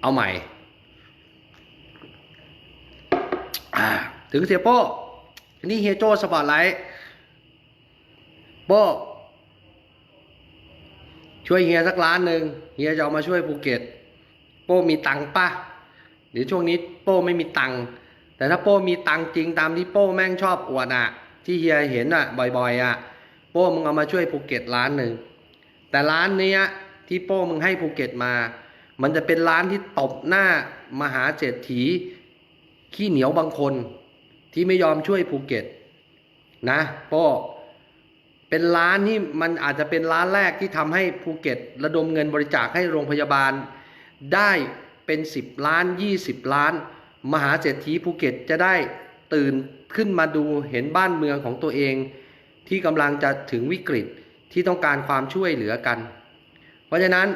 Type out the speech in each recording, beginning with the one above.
เอาใหม่ ถึงเสียโป้นี่เฮียโจสปอตไลท์โป้ช่วยเฮียสักล้านหนึ่งเฮียจะเอามาช่วยภูเก็ต โป้มีตังปะเดี๋ยวช่วงนี้โป้ไม่มีตังแต่ถ้าโป้มีตังจริงตามที่โป้แม่งชอบอวดอะที่เฮียเห็นอะบ่อยๆอะโป้มึงเอามาช่วยภูเก็ตล้านหนึ่งแต่ร้านเนี้ยที่โป้มึงให้ภูเก็ตมา มันจะเป็นร้านที่ตบหน้ามหาเศรษฐี ขี้เหนียวบางคน ที่ไม่ยอมช่วยภูเก็ต นะโป้เป็นร้านที่มันอาจจะเป็นร้านแรกที่ทำให้ภูเก็ต ระดมเงินบริจาคให้โรงพยาบาล ได้เป็นสิบล้านยี่สิบล้าน มหาเศรษฐีภูเก็ตจะได้ตื่นขึ้นมาดูเห็นบ้านเมืองของตัวเอง ที่กำลังจะถึงวิกฤตที่ต้องการความช่วยเหลือกัน เพราะฉะนั้น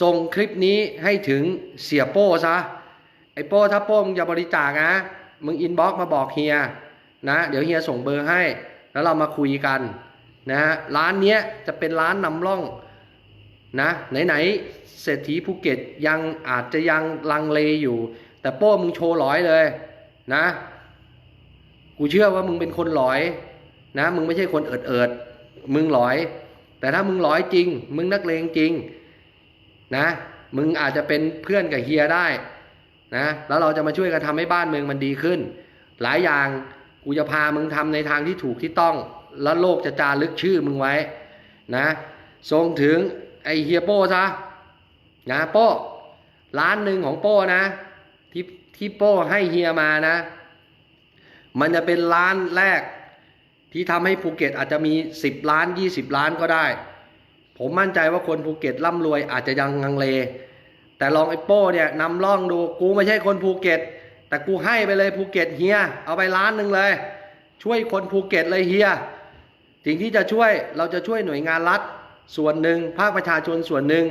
ส่งคลิปนี้ให้ถึงเสียโป้ซะ ไอ้โป้ถ้าโป้มึงจะบริจาคนะ มึงอินบ็อกมาบอกเฮียนะ เดี๋ยวเฮียส่งเบอร์ให้ แล้วเรามาคุยกันนะฮะร้านเนี้ยจะเป็นร้านนำร่องนะไหนๆเศรษฐีภูเก็ตยังอาจจะยังลังเลอยู่ แต่โป้มึงโชว์หลอยเลยนะ กูเชื่อว่ามึงเป็นคนหลอยนะ มึงไม่ใช่คนเอิดเอิดมึงหลอย แต่ถ้ามึงหลอยจริง มึงนักเลงจริง นะ มึงอาจจะเป็นเพื่อนกับเฮียได้นะแล้วเราจะมาช่วยกันทำให้บ้านเมืองมันดีขึ้น หลายอย่างกูจะพามึงทำในทางที่ถูกที่ต้อง แล้วโลกจะจารึกชื่อมึงไว้นะส่งถึงไอเฮียโป้ซะนะโป้ร้านหนึ่งของโป้นะ ที่ที่โป้ให้เฮียมานะ มันจะเป็นร้านแรกที่ทำให้ภูเก็ตอาจจะมี 10 ล้าน 20 ล้านก็ได้ ผมมั่นใจว่าคนภูเก็ตร่ำรวยอาจจะยังลังเล แต่ลองไอ้โป้เนี่ยนำร่องดูกูไม่ใช่คนภูเก็ต แต่กูให้ไปเลยภูเก็ตเฮียเอาไปล้านหนึ่งเลย ช่วยคนภูเก็ตเลยเฮียสิ่งที่จะช่วยเราจะช่วยหน่วยงานรัฐส่วนหนึ่งภาคประชาชนส่วนหนึ่ง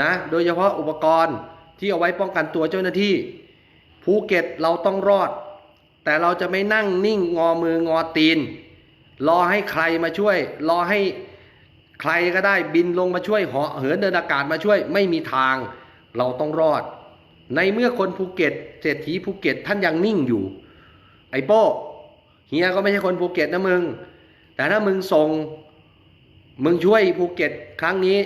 นะโดยเฉพาะอุปกรณ์ที่เอาไว้ป้องกันตัวเจ้าหน้าที่ภูเก็ตเราต้องรอด แต่เราจะไม่นั่งนิ่งงอมืองอตีน รอให้ใครมาช่วย รอให้ ใครก็ได้บินลงมาช่วยเหาะเหินเดินอากาศมาช่วยไม่มีทางเราต้องรอด ในเมื่อคนภูเก็ตเศรษฐีภูเก็ตท่านยังนิ่งอยู่ ไอ้โป้เฮียก็ไม่ใช่คนภูเก็ตนะมึง แต่ถ้ามึงส่งมึงช่วยภูเก็ตครั้งนี้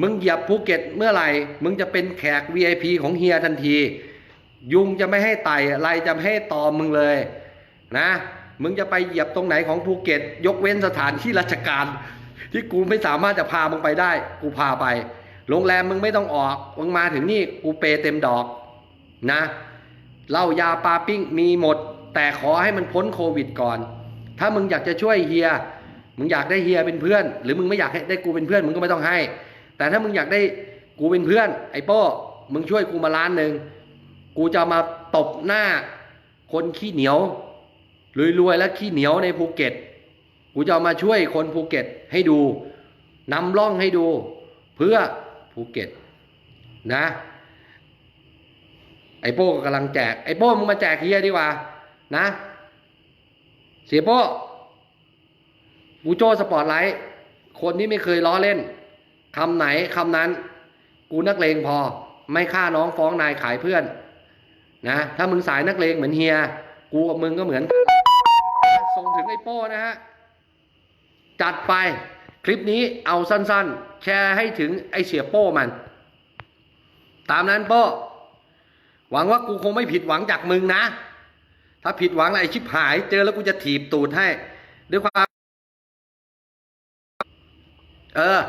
มึงเหยียบภูเก็ตเมื่อไหร่ มึงจะเป็นแขก VIP ของเฮียทันที ยุงจะไม่ให้ไต่อะไรจะไม่ให้ตอมมึงเลยนะ มึงจะไปเหยียบตรงไหนของภูเก็ต ยกเว้นสถานที่ราชการ ที่กูไม่สามารถจะพามึงไปได้ กูพาไป โรงแรมมึงไม่ต้องออกมึงมาถึงนี่กูเปย์เต็มดอกนะเหล้ายาปาปิ้งมีหมด แต่ขอให้มันพ้นโควิดก่อน ถ้ามึงอยากจะช่วยเฮีย มึงอยากได้เฮียเป็นเพื่อน หรือมึงไม่อยากให้ได้กูเป็นเพื่อน มึงก็ไม่ต้องให้ แต่ถ้ามึงอยากได้กูเป็นเพื่อน ไอ้โป้มึงช่วยกูมาล้านหนึ่งกูจะมาตบหน้าคนขี้เหนียวรวยๆและขี้เหนียวในภูเก็ต กูจะเอามาช่วยคนภูเก็ตให้ดูนำร่องให้ดูเพื่อภูเก็ตนะ ไอ้โป้ก็กำลังแจก ไอ้โป้มึงมาแจกเฮียดีกว่า นะ เสียโป้กูโจ้สปอร์ตไลท์คนที่ไม่เคยล้อเล่นคำไหนคำนั้น กูนักเลงพอ ไม่ฆ่าน้องฟ้องนายขายเพื่อน นะ ถ้ามึงสายนักเลงเหมือนเฮีย กูกับมึงก็เหมือนกันส่งถึงไอ้โป้นะฮะ จัดไปคลิปนี้เอาสั้นๆ แชร์ให้ถึงไอเสียโป้มัน ตามนั้นโป้หวังว่ากูคงไม่ผิดหวังจากมึงนะ ถ้าผิดหวังอะไรชิบหาย เจอแล้วกูจะถีบตูดให้ ด้วยความ เออ